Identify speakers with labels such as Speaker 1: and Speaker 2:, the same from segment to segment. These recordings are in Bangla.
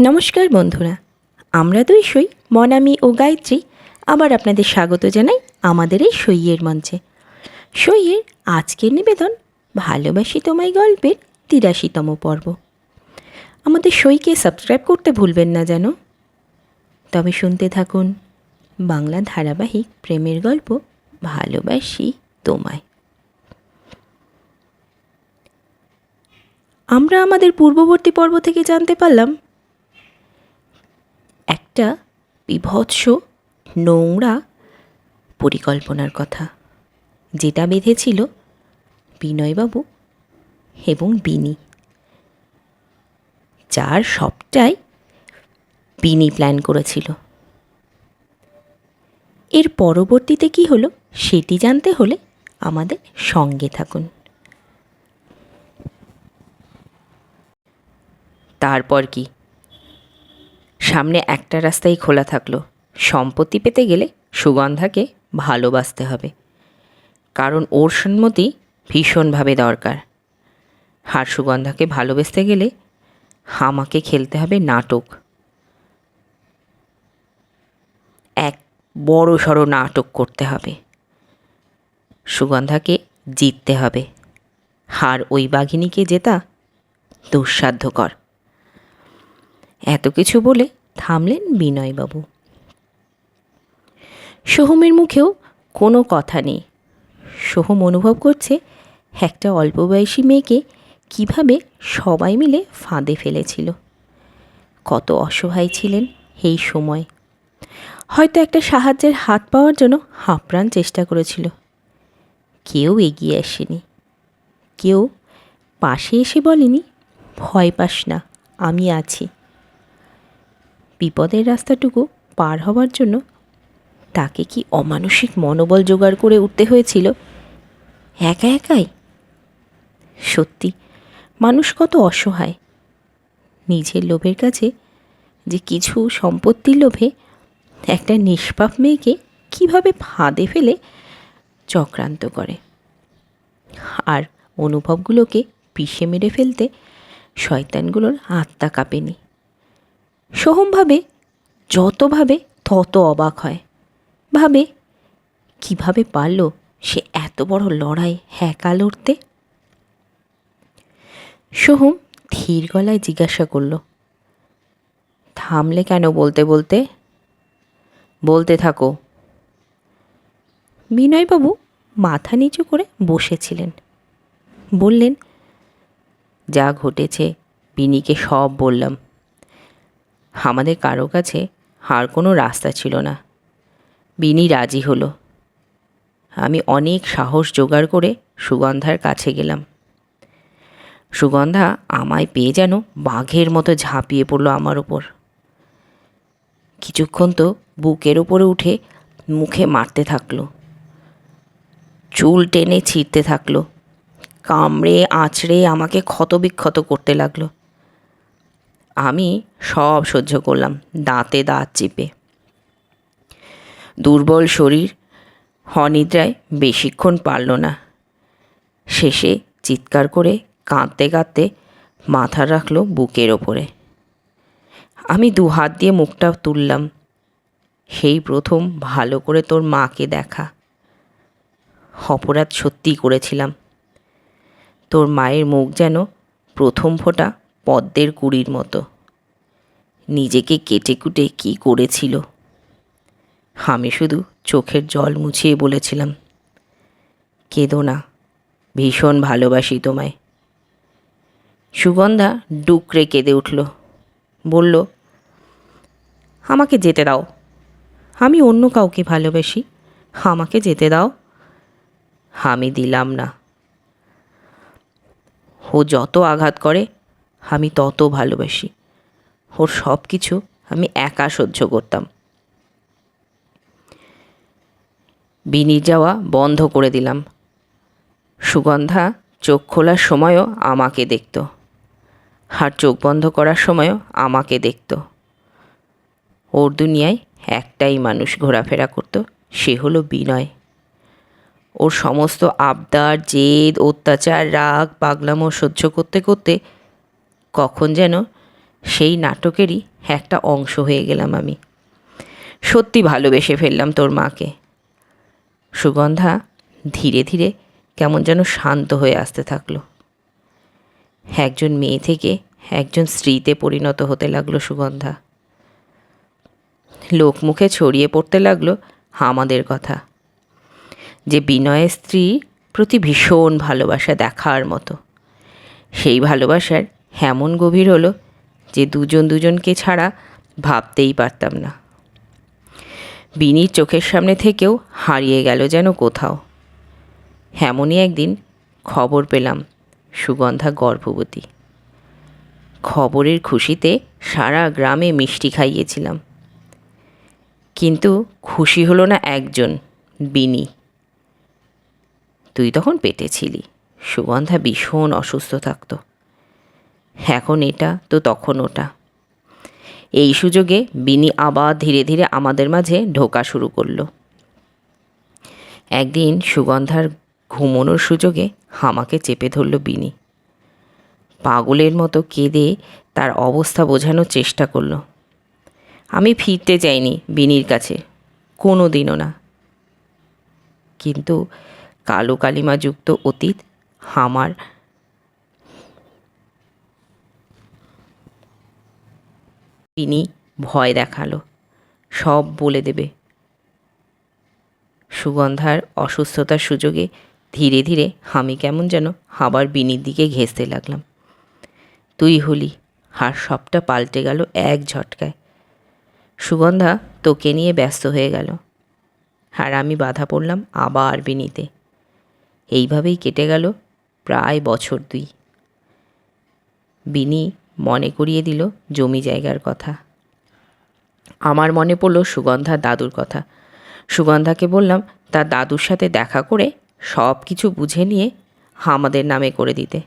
Speaker 1: নমস্কার বন্ধুরা, আমরা দুই সই, মনামি ও গায়ত্রী, আবার আপনাদের স্বাগত জানাই আমাদের এই সইয়ের মঞ্চে। সইয়ের আজকের নিবেদন ভালোবাসি তোমায় গল্পের তিরাশিতম পর্ব। আমাদের সইকে সাবস্ক্রাইব করতে ভুলবেন না যেন। তবে শুনতে থাকুন বাংলা ধারাবাহিক প্রেমের গল্প ভালোবাসি তোমায়। আমরা আমাদের পূর্ববর্তী পর্ব থেকে জানতে পারলাম একটা বিভৎস নোংরা পরিকল্পনার কথা, যেটা বেঁধেছিল বিনয়বাবু এবং বিনি। যার সবটাই বিনি প্ল্যান করেছিল। এর পরবর্তীতে কি হলো সেটি জানতে হলে আমাদের সঙ্গে থাকুন। তারপর কি? সামনে একটা রাস্তাই খোলা থাকল। সম্পত্তি পেতে গেলে সুগন্ধাকে ভালোবাসতে হবে। কারণ ওর সম্মতি ভীষণভাবে দরকার। আর সুগন্ধাকে ভালোবাসতে গেলে আমাকে খেলতে হবে নাটক। এক বড় সড়ো নাটক করতে হবে। সুগন্ধাকে জিততে হবে। আর ওই বাঘিনীকে জেতা দুঃসাধ্যকর। এত কিছু বলে থামলেন বিনয়বাবু। সোহমের মুখেও কোনো কথা নেই। সোহম অনুভব করছে একটা অল্প বয়সী মেয়েকে কীভাবে সবাই মিলে ফাঁদে ফেলেছিল। কত অসহায় ছিলেন এই সময়। হয়তো একটা সাহায্যের হাত পাওয়ার জন্য হাঁপড়ান চেষ্টা করেছিল। কেউ এগিয়ে আসেনি। কেউ পাশে এসে বলেনি, ভয় পাস না, আমি আছি। বিপদের রাস্তাটুকু পার হওয়ার জন্য তাকে কি অমানসিক মনোবল জোগাড় করে উঠতে হয়েছিল? একা একাই? সত্যি, মানুষ কত অসহায়। নিজের লোভের কাছে যে কিছু সম্পত্তির লোভে একটা নিষ্পাপ মেয়েকে কীভাবে ফাঁদে ফেলে চক্রান্ত করে। আর অনুভবগুলোকে পিষে মেরে ফেলতে শয়তানগুলোর আত্মা কাঁপেনি। সোহম ভাবে যত ভাবে তত অবাক হয়। ভাবে, কীভাবে পারল সে এত বড় লড়াই হ্যাকা লড়তে? সোহম ধীর গলায় জিজ্ঞাসা করল, থামলে কেন বলতে বলতে? বলতে থাকো। বিনয়বাবু মাথা নিচু করে বসেছিলেন। বললেন, যা ঘটেছে, বিনিকে সব বললাম। আমাদের কারও কাছে আর কোনো রাস্তা ছিল না। বিনি রাজি হলো। আমি অনেক সাহস জোগাড় করে সুগন্ধার কাছে গেলাম। সুগন্ধা আমায় পেয়ে যেন বাঘের মতো ঝাঁপিয়ে পড়ল আমার ওপর কিছুক্ষণ তো বুকের ওপরে উঠে মুখে মারতে থাকল। চুল টেনে ছিঁড়তে থাকল। কামড়ে, আঁচড়ে আমাকে ক্ষতবিক্ষত করতে লাগল। আমি সব সহ্য করলাম, দাঁতে দাঁত চেপে। দুর্বল শরীর হনিদ্রায় বেশিক্ষণ পারল না। শেষে চিৎকার করে কাঁদতে কাঁদতে মাথা রাখল বুকের ওপরে। আমি দু হাত দিয়ে মুখটা তুললাম। সেই প্রথম ভালো করে তোর মাকে দেখা। অপরাধ সত্যিই করেছিলাম। তোর মায়ের মুখ যেন প্রথম ফোঁটা পদ্মের কুড়ির মতো। নিজেকে কেটে কুটে কী করেছিল? আমি শুধু চোখের জল মুছিয়ে বলেছিলাম, কেঁদো না, ভীষণ ভালোবাসি তোমায়। সুগন্ধা ডুকরে কেঁদে উঠল, বলল, আমাকে যেতে দাও, আমি অন্য কাউকে ভালোবাসি, আমাকে যেতে দাও। আমি দিলাম না। ও যত আঘাত করে আমি তত ভালোবাসি। ওর সব কিছু আমি একা সহ্য করতাম। বিনি যাওয়া বন্ধ করে দিলাম। সুগন্ধা চোখ খোলার সময়ও আমাকে দেখত আর চোখ বন্ধ করার সময়ও আমাকে দেখত। ওর দুনিয়ায় একটাই মানুষ ঘোরাফেরা করত, সে হলো বিনয়। ওর সমস্ত আবদার, জেদ, অত্যাচার, রাগ, পাগলামো সহ্য করতে করতে কখন যেন সেই নাটকেরই একটা অংশ হয়ে গেলাম আমি। সত্যি ভালোবেসে ফেললাম তোর মাকে। সুগন্ধা ধীরে ধীরে কেমন যেন শান্ত হয়ে আসতে থাকল। একজন মেয়ে থেকে একজন স্ত্রীতে পরিণত হতে লাগল সুগন্ধা। লোকমুখে ছড়িয়ে পড়তে লাগল আমাদের কথা। যে বিনয়ের স্ত্রী প্রতি ভীষণ ভালোবাসা দেখার মতো। সেই ভালোবাসার এমন গভীর হলো যে দুজন দুজনকে ছাড়া ভাবতেই পারতাম না। বিনির চোখের সামনে থেকেও হারিয়ে গেল যেন কোথাও। এমনই একদিন খবর পেলাম সুগন্ধা গর্ভবতী। খবরের খুশিতে সারা গ্রামে মিষ্টি খাইয়েছিলাম। কিন্তু খুশি হলো না একজন, বিনি। তুই তখন পেটে ছিলি, সুগন্ধা ভীষণ অসুস্থ থাকতো। এখন এটা, তো তখন ওটা। এই সুযোগে বিনি আবার ধীরে ধীরে আমাদের মাঝে ঢোকা শুরু করল। একদিন সুগন্ধার ঘুমোনোর সুযোগে আমাকে চেপে ধরল বিনি। পাগলের মতো কেঁদে তার অবস্থা বোঝানোর চেষ্টা করল। আমি ফিরতে চাইনি বিনির কাছে কোনো দিনও না। কিন্তু কালো কালিমাযুক্ত অতীত আমার তিনি ভয় দেখাল। সব বলে দেবে। সুগন্ধার অসুস্থতার সুযোগে ধীরে ধীরে আমি কেমন যেন আবার বিনির দিকে ঘেঁষতে লাগলাম। তুই হলি, আর সবটা পাল্টে গেল এক ঝটকায়। সুগন্ধা তোকে নিয়ে ব্যস্ত হয়ে গেল। আর আমি বাধা পড়লাম আবার বিনিতে। এইভাবেই কেটে গেল প্রায় বছর দুই। বিনি মনে করিয়ে দিল জমি জায়গার কথা। আমার মনে পড়ল সুগন্ধার দাদুর কথা। সুগন্ধাকে বললাম তার দাদুর সাথে দেখা করে সব কিছু বুঝে নিয়ে আমাদের নামে করে দিতে।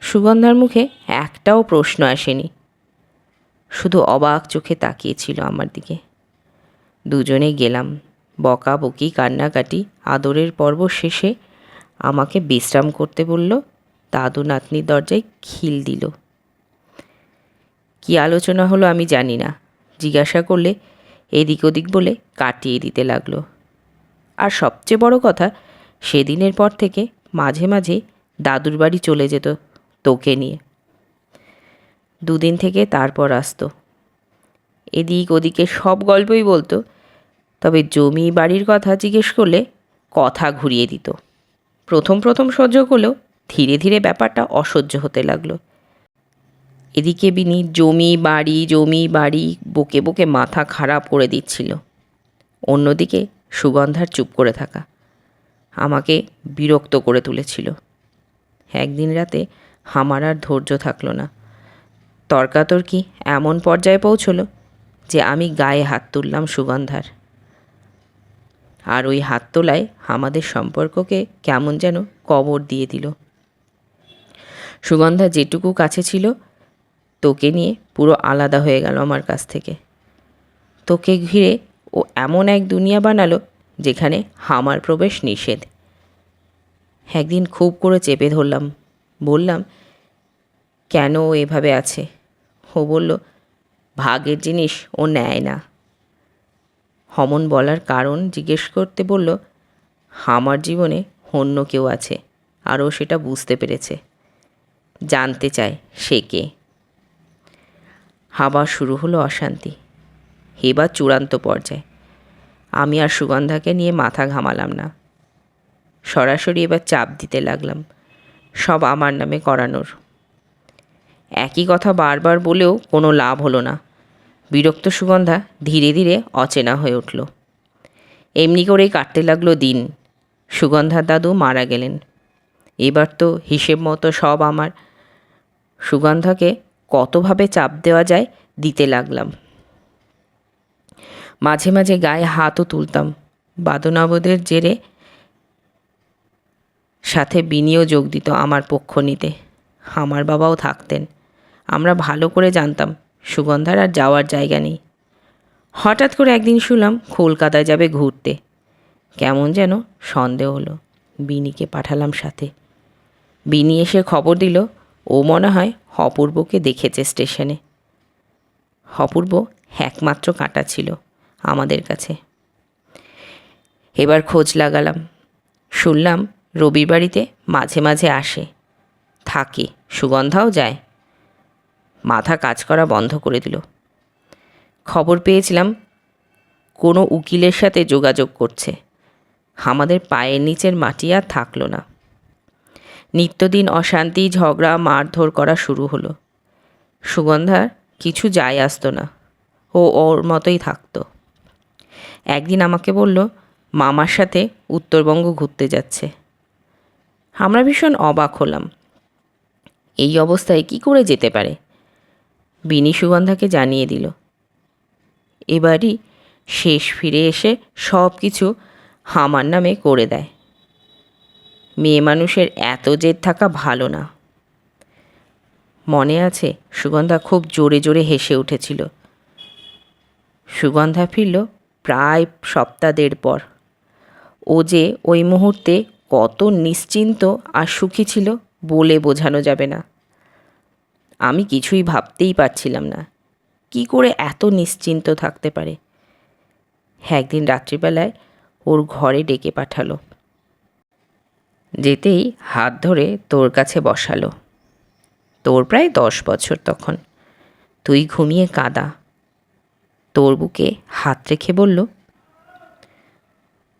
Speaker 1: সুগন্ধার মুখে একটাও প্রশ্ন আসেনি। শুধু অবাক চোখে তাকিয়েছিল আমার দিকে। দুজনে গেলাম। বকাবকি, কান্নাকাটি, আদরের পর্ব শেষে আমাকে বিশ্রাম করতে বলল দাদু নাতনির দরজায় খিল দিল। কি আলোচনা হলো আমি জানি না। জিজ্ঞাসা করলে এদিক ওদিক বলে কাটিয়ে দিতে লাগল। আর সবচেয়ে বড় কথা, সেদিনের পর থেকে মাঝে মাঝে দাদুর বাড়ি চলে যেত তোকে নিয়ে। দুদিন থেকে তারপর আসতো। এদিক ওদিকে সব গল্পই বলতো, তবে জমি বাড়ির কথা জিজ্ঞেস করলে কথা ঘুরিয়ে দিত। প্রথম প্রথম সহ্য করলেও ধীরে ধীরে ব্যাপারটা অসহ্য হতে লাগল। এদিকে বিনি জমি বাড়ি জমি বাড়ি বকে বকে মাথা খারাপ করে দিচ্ছিল। অন্যদিকে সুগন্ধার চুপ করে থাকা আমাকে বিরক্ত করে তুলেছিল। একদিন রাতে আমার আর ধৈর্য থাকল না। তর্কাতর্কি এমন পর্যায়ে পৌঁছলো যে আমি গায়ে হাত তুললাম সুগন্ধার। আর ওই হাত তোলায় আমাদের সম্পর্ককে কেমন যেন কবর দিয়ে দিল। সুগন্ধা যেটুকু কাছে ছিল তোকে নিয়ে পুরো আলাদা হয়ে গেল আমার কাছ থেকে। তোকে ঘিরে ও এমন এক দুনিয়া বানালো যেখানে হামার প্রবেশ নিষেধ। একদিন খুব করে চেপে ধরলাম, বললাম, কেন ও এভাবে আছে? ও বলল ভাগের জিনিস ও নেয় না। হমন বলার কারণ জিজ্ঞেস করতে বলল, আমার জীবনে অন্য কেউ আছে, আর ও সেটা বুঝতে পেরেছে। জানতে চায় সে কে? আবার শুরু হলো অশান্তি। এবার চূড়ান্ত পর্যায়ে। আমি আর সুগন্ধাকে নিয়ে মাথা ঘামালাম না। সরাসরি এবার চাপ দিতে লাগলাম। সব আমার নামে করানোর। একই কথা বারবার বলেও কোনো লাভ হলো না। বিরক্ত সুগন্ধা ধীরে ধীরে অচেনা হয়ে উঠল। এমনি করেই কাটতে লাগল দিন। সুগন্ধার দাদু মারা গেলেন। এবার তো হিসেব মতো সব আমার। সুগন্ধাকে কতভাবে চাপ দেওয়া যায় দিতে লাগলাম। মাঝে মাঝে গায়ে হাতও তুলতাম। বাদনাবোধের জেরে সাথে বিনিও যোগ দিত আমার পক্ষ নিতে। আমার বাবাও থাকতেন। আমরা ভালো করে জানতাম, সুগন্ধার আর যাওয়ার জায়গা নেই। হঠাৎ করে একদিন শুনলাম কলকাতায় যাবে ঘুরতে। কেমন যেন সন্দেহ হলো। বিনিকে পাঠালাম সাথে। বিনি এসে খবর দিল ও মনে হয় অপূর্বকে দেখেছে স্টেশনে। অপূর্ব একমাত্র কাঁটা ছিল আমাদের কাছে। এবার খোঁজ লাগালাম। শুনলাম রবির বাড়িতে মাঝে মাঝে আসে। থাকে, সুগন্ধাও যায়। মাথা কাজ করা বন্ধ করে দিল। খবর পেয়েছিলাম কোনো উকিলের সাথে যোগাযোগ করছে। আমাদের পায়ের নিচের মাটি আর থাকল না। নিত্যদিন অশান্তি, ঝগড়া, মারধর করা শুরু হলো। সুগন্ধার কিছু যায় আসতো না। ও ওর মতোই থাকতো। একদিন আমাকে বলল, মামার সাথে উত্তরবঙ্গ ঘুরতে যাচ্ছে। আমরা ভীষণ অবাক হলাম। এই অবস্থায় কি করে যেতে পারে? বিনি সুগন্ধাকে জানিয়ে দিল, এবারই শেষ ফিরে এসে সব কিছু আমার নামে করে দেয়। মেয়ে মানুষের এত জেদ থাকা ভালো না। মনে আছে, সুগন্ধা খুব জোরে জোরে হেসে উঠেছিল। সুগন্ধা ফিরল প্রায় সপ্তাহ দেড় পর। ও যে ওই মুহূর্তে কত নিশ্চিন্ত আর সুখী ছিল বলে বোঝানো যাবে না। আমি কিছুই ভাবতেই পারছিলাম না, কি করে এত নিশ্চিন্ত থাকতে পারে। একদিন রাত্রিবেলায় ওর ঘরে ডেকে পাঠালো। যেতেই হাত ধরে তোর কাছে বসালো। তোর প্রায় দশ বছর তখন। তুই ঘুমিয়ে কাঁদা। তোর বুকে হাত রেখে বলল,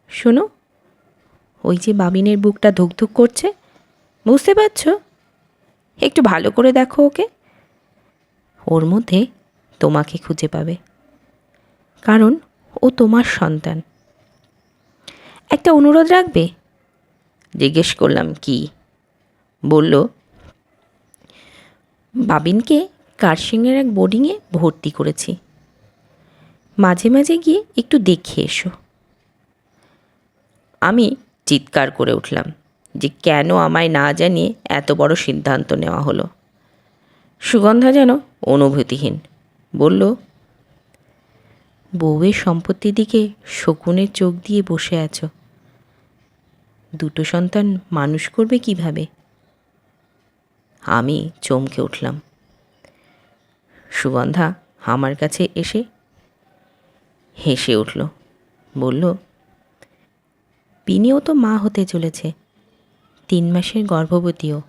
Speaker 1: শোনো, ওই যে বাবিনের বুকটা ধুকধুক করছে, বুঝতে পারছ? একটু ভালো করে দেখো ওকে। ওর মধ্যে তোমাকে খুঁজে পাবে। কারণ ও তোমার সন্তান। একটা অনুরোধ রাখবে? জিজ্ঞেস করলাম, কি? বলল, বাবিনকে কারসিংয়ের এক বোর্ডিংয়ে ভর্তি করেছি। মাঝে মাঝে গিয়ে একটু দেখে এসো। আমি চিৎকার করে উঠলাম যে কেন আমায় না জানিয়ে এত বড় সিদ্ধান্ত নেওয়া হলো। সুগন্ধা যেন অনুভূতিহীন, বলল, বউয়ের সম্পত্তির দিকে শকুনের চোখ দিয়ে বসে আছো। দুটো সন্তান মানুষ করবে কীভাবে? আমি চমকে উঠলাম। সুগন্ধা আমার কাছে এসে হেসে উঠল। বলল, বিনিও তো মা হতে চলেছে। তিন মাসের গর্ভবতীও।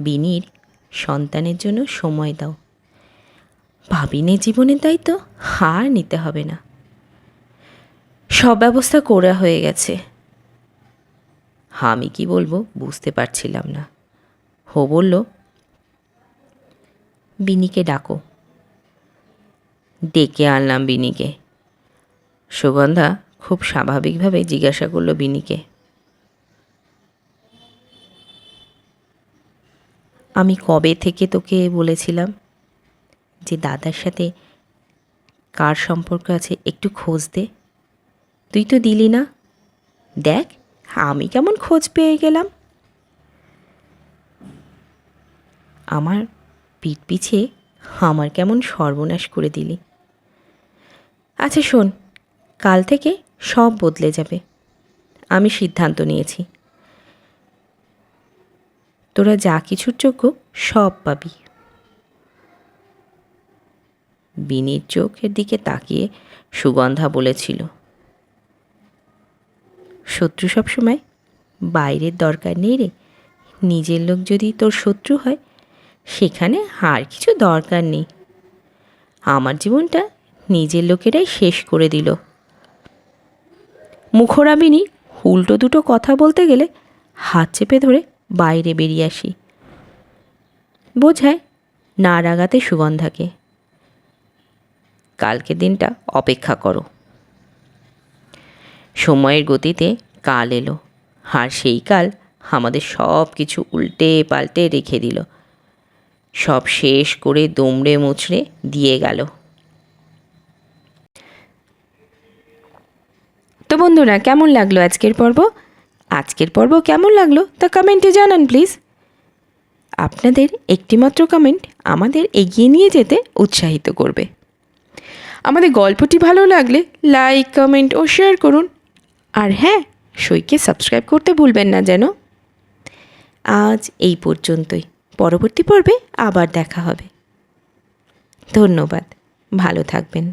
Speaker 1: বিনির সন্তানের জন্য সময় দাও। ভাবিনে জীবনে তাই তো হার নিতে হবে না। সব ব্যবস্থা করা হয়ে গেছে। আমি কি বলব? বুঝতে পারছিলাম না। হো বলল, বিনিকে ডাকো। ডেকে আনলাম বিনিকে। সুগন্ধা খুব স্বাভাবিকভাবে জিজ্ঞাসা করল বিনিকে, আমি কবে থেকে তোকে বলেছিলাম যে দাদার সাথে কার সম্পর্ক আছে একটু খোঁজ দে? তুই তো দিলি না। দেখ আমি কেমন খোঁজ পেয়ে গেলাম? আমার পিঠ পিছে আমার কেমন সর্বনাশ করে দিলি। আচ্ছা শোন, কাল থেকে সব বদলে যাবে। আমি সিদ্ধান্ত নিয়েছি। তোরা যা কিছুর যোগ্য সব পাবি। বিনির চোখের দিকে তাকিয়ে সুগন্ধা বলেছিল শত্রু সবসময় বাইরের দরকার নেই রে। নিজের লোক যদি তোর শত্রু হয়, সেখানে আর কিছু দরকার নেই। আমার জীবনটা নিজের লোকেরাই শেষ করে দিল। মুখরাবিনী উল্টো দুটো কথা বলতে গেলে হাত চেপে ধরে বাইরে বেরিয়ে আসি। বোঝায় না রাগাতে সুগন্ধাকে। কালকে দিনটা অপেক্ষা করো। সময়ের গতিতে কাল এলো। আর সেই কাল আমাদের সব কিছু উল্টে পাল্টে রেখে দিল। সব শেষ করে দুমড়ে মুচড়ে দিয়ে গেল। তো বন্ধুরা, কেমন লাগল আজকের পর্ব? আজকের পর্ব কেমন লাগল তা কমেন্টে জানান প্লিজ। আপনাদের একটিমাত্র কমেন্ট আমাদের এগিয়ে নিয়ে যেতে উৎসাহিত করবে। আমাদের গল্পটি ভালো লাগলে লাইক, কমেন্ট ও শেয়ার করুন। আর হ্যাঁ সইকে সাবস্ক্রাইব করতে ভুলবেন না যেন। আজ এই পর্যন্তই। পরবর্তী পর্বে আবার দেখা হবে। ধন্যবাদ। ভালো থাকবেন।